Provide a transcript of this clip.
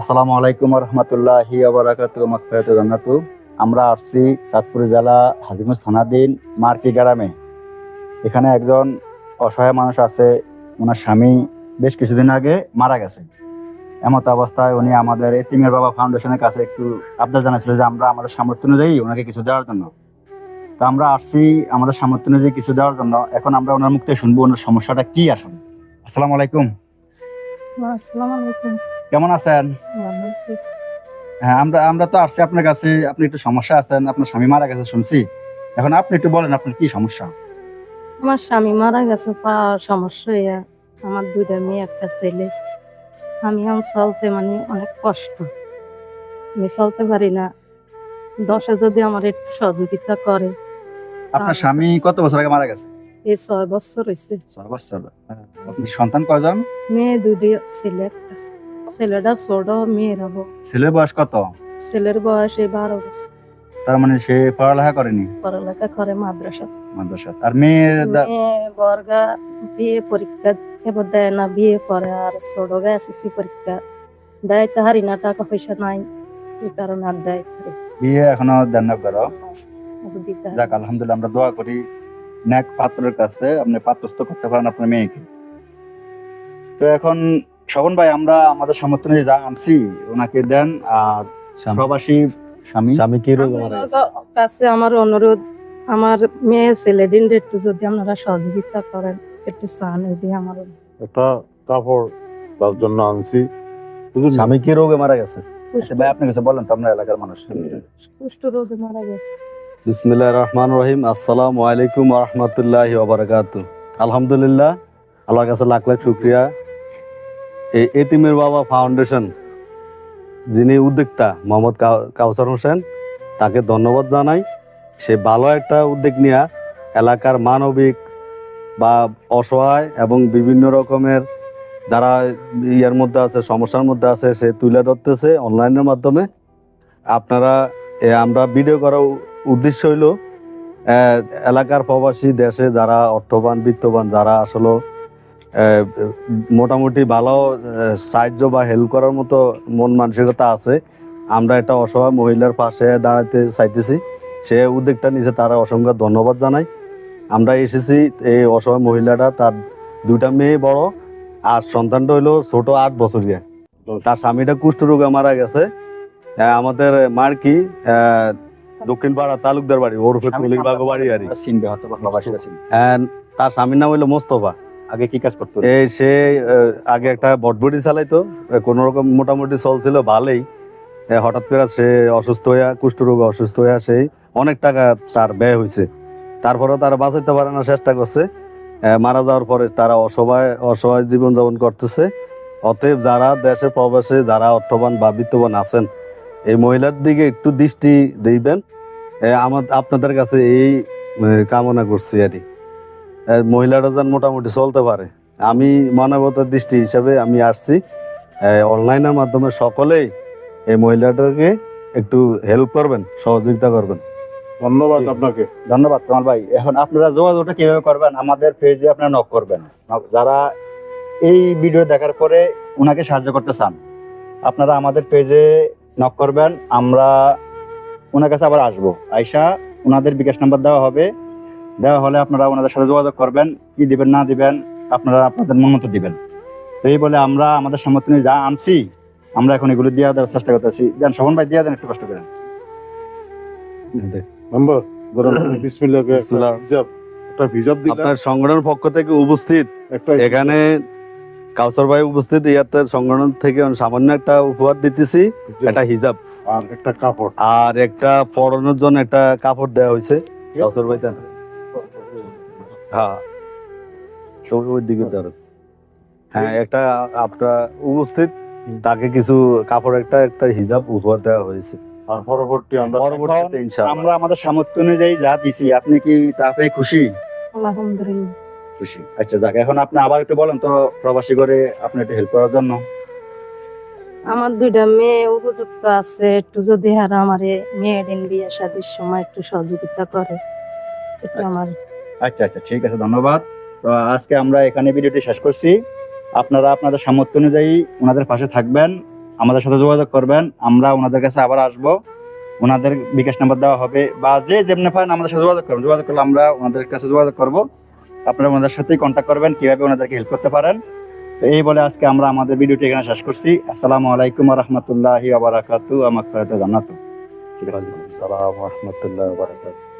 আসসালামু আলাইকুম রহমতুল্লাহি আবরাকাতু জান্নাতু। আমরা আসছি চাঁদপুর জেলা হাজিগঞ্জ থানাধীন মার্কি গ্রামে। এখানে একজন অসহায় মানুষ আছে, ওনার স্বামী বেশ কিছুদিন আগে মারা গেছে। এমত অবস্থায় উনি আমাদের এতিমের বাবা ফাউন্ডেশনের কাছে একটু আবদার জানাচ্ছিল যে আমরা আমাদের সামর্থ্য অনুযায়ী ওনাকে কিছু দেওয়ার জন্য। তো আমরা আসছি আমাদের সামর্থ্য অনুযায়ী কিছু দেওয়ার জন্য। এখন আমরা ওনার মুখ থেকে শুনব, ওনার সমস্যাটা কি আসলে। আসসালামু আলাইকুম। আসসালামু আলাইকুম কেমন আছেন? হ্যাঁ আমরা আমরা তো আসছি আপনার কাছে আপনি একটু সমস্যা আছেন আপনার স্বামী মারা গেছে শুনছি। এখন আপনি একটু বলেন আপনার কি সমস্যা? আমার স্বামী মারা গেছে পা সমস্যা আমার দুইটা মেয়ে একটা ছেলে। আমি এখন চলতে মানে অনেক কষ্ট। আমি চলতে পারি না। দশে যদি আমার একটু সহযোগিতা করে আপনার। স্বামী কত বছর আগে মারা গেছে? এই ছয় বছর হয়েছে ছয় বছর। আপনি সন্তান কয়জন? মেয়ে দুটি ছেলে একটা ছেলেটা ছোট মেয়ের হব ছেলের বয়স কত? ছেলের বয়স এই বারো বছর। তার মানে সে পড়ালেখা করেনি? পড়ালেখা করে মাদ্রাসা মাদ্রাসা আর মেয়ের বর্গা বিয়ে পরীক্ষা এবার দেয় না বিয়ে করে আর ছোট গা এসএসসি পরীক্ষা। দেয় তো হারি না টাকা পয়সা নাই এই কারণে আর দেয় বিয়ে এখনও দেন না করো। যাক আলহামদুলিল্লাহ আমরা দোয়া করি ন্যাক পাত্রের কাছে আপনি পাত্রস্থ করতে পারেন আপনার মেয়েকে। তো এখন শবন ভাই আমরা আমাদের সামর্থ্য অনুযায়ী যা আনছি ওনাকে দেন আর প্রবাসী স্বামী। স্বামী কি রোগ মারা কাছে আমার অনুরোধ আমার মেয়ে ছেলে দিন একটু যদি আপনারা সহযোগিতা করেন একটু চান এদি আমার একটা কাপড় তার জন্য আনছি। শুধু স্বামী কি রোগে মারা গেছে? আচ্ছা ভাই আপনি কিছু বলেন তো আপনার এলাকার মানুষ। কুষ্ঠ রোগে মারা গেছে। বিসমিল্লাহ রহমান রহিম। আসসালামু আলাইকুম রহমতুল্লাহ ওবরাকাত আলহামদুলিল্লাহ আল্লাহর কাছে লাখ লাখ শুক্রিয়া। এই এতিমের বাবা ফাউন্ডেশন, যিনি উদ্যোক্তা মোহাম্মদ কাউ- কাউসার হোসেন, তাকে ধন্যবাদ জানাই। সে ভালো একটা উদ্যোগ নিয়ে এলাকার মানবিক বা অসহায় এবং বিভিন্ন রকমের যারা ইয়ার মধ্যে আছে, সমস্যার মধ্যে আছে, সে তুলে ধরতেছে অনলাইনের মাধ্যমে। আপনারা আমরা ভিডিও করার উদ্দেশ্য হইল এলাকার প্রবাসী দেশে যারা অর্থবান, বিত্তবান, যারা আসলে মোটামুটি ভালো সাহায্য বা হেল্প করার মতো মন মানসিকতা আছে। আমরা একটা অসহায় মহিলার পাশে দাঁড়াতে চাইতেছি। সে উদ্যোগটা নিচে তারা অসংখ্য ধন্যবাদ জানাই। আমরা এসেছি এই অসহায় মহিলাটা তার দুইটা মেয়ে বড় আর সন্তানটা হইল ছোট আট বছরিয়া। তার স্বামীটা কুষ্ঠরোগে মারা গেছে। আমাদের মার্কি আহ, দক্ষিণ পাড়া তালুকদার বাড়ি ওরফে বাড়ি আর কি। And তার স্বামীর নাম হইল মোস্তফা। আগে কি কাজ করতো? এই সে আগে একটা বটবটি চালাইতো কোন রকম মোটামুটি চলছিল ভালোই। হঠাৎ করে সে অসুস্থ হইয়া, কুষ্ঠরোগ অসুস্থ হইয়া সেই অনেক টাকা তার ব্যয় হয়েছে তারপরে তারা বাঁচাইতে পারে না, চেষ্টা করছে। মারা যাওয়ার পরে তারা অসহায় অসহায় জীবনযাপন করতেছে। অতএব যারা দেশে প্রবাসে, যারা অর্থবান বা বিত্তবান আছেন, এই মহিলার দিকে একটু দৃষ্টি দিবেন। আমার, আপনাদের কাছে এই কামনা করছি আর মহিলাটা যেন মোটামুটি চলতে পারে। আমি মানবতার দৃষ্টি হিসাবে আমি আসছি অনলাইনের মাধ্যমে সকলেই এই মহিলাটাকে একটু হেল্প করবেন সহযোগিতা করবেন। ধন্যবাদ আপনাকে। ধন্যবাদ কামাল ভাই। এখন আপনারা যোগাযোগটা কীভাবে করবেন? আমাদের পেজে আপনারা নক করবেন। যারা এই ভিডিও দেখার পরে ওনাকে সাহায্য করতে চান আপনারা আমাদের পেজে নক করবেন। আমরা ওনার কাছে আবার আসব। আইসা ওনাদের বিকাশ নাম্বার দেওয়া হবে। দেওয়া হলে আপনারা ওনাদের সাথে যোগাযোগ করবেন কি দিবেন না দিবেন আপনারা আপনাদের মন মতো দিবেন। তো এই বলে আমরা আমাদের সামর্থ্য যা আনছি আমরা এখন এগুলো দিয়ে দেওয়ার চেষ্টা করতেছি। দেন শোভন ভাই দিয়ে দেন একটু কষ্ট করেন আপনার সংগঠনের পক্ষ থেকে উপস্থিত একটা এখানে কাউসার ভাই উপস্থিত ইয়াতে সংগঠন থেকে সামান্য একটা উপহার দিতেছি একটা হিজাব। আর একটা কাপড়। আর একটা পড়ানোর জন্য একটা কাপড় দেওয়া হয়েছে। কাউসার ভাই। হ্যাঁ। ওই দিকে ধরো। হ্যাঁ একটা আপনার উপস্থিত তাকে কিছু কাপড় একটা একটা হিজাব উপহার দেওয়া হয়েছে। আর পরবর্তী আমরা পরবর্তীতে ইনশাআল্লাহ। আমরা আমাদের সামর্থ্য অনুযায়ী যা দিছি আপনি কি তা পেয়ে খুশি? আলহামদুলিল্লাহ। খুশি। আচ্ছা যাক এখন আপনি আবার একটু বলেন তো প্রবাসী করে আপনি একটু হেল্প করার জন্য। আমার দুইটা মেয়ে উপযুক্ত আছে একটু যদি হারা আমার মেয়ে দিন বিয়ে শাদির সময় একটু সহযোগিতা করে একটু আমার আচ্ছা আচ্ছা ঠিক আছে, ধন্যবাদ। তো আজকে আমরা এখানে ভিডিওটি শেষ করছি। আপনারা আপনাদের সামর্থ্য অনুযায়ী ওনাদের পাশে থাকবেন, আমাদের সাথে যোগাযোগ করবেন, আমরা ওনাদের কাছে আবার আসব। ওনাদের বিকাশ নাম্বার দেওয়া হবে বা যে যেমনি পারেন আমাদের সাথে যোগাযোগ করবেন। যোগাযোগ করলে আমরা ওনাদের কাছে যোগাযোগ করব। আপনারা ওনাদের সাথেই কন্ট্যাক্ট করবেন, কীভাবে ওনাদেরকে হেল্প করতে পারেন। তো এই বলে আজকে আমরা আমাদের ভিডিওটি এখানে শেষ করছি। আসসালামু আলাইকুম রহমতুল্লাহি আবরাকাতু আমার জান্নাত। ঠিক আছে? সালাম রহমতুল্লাহ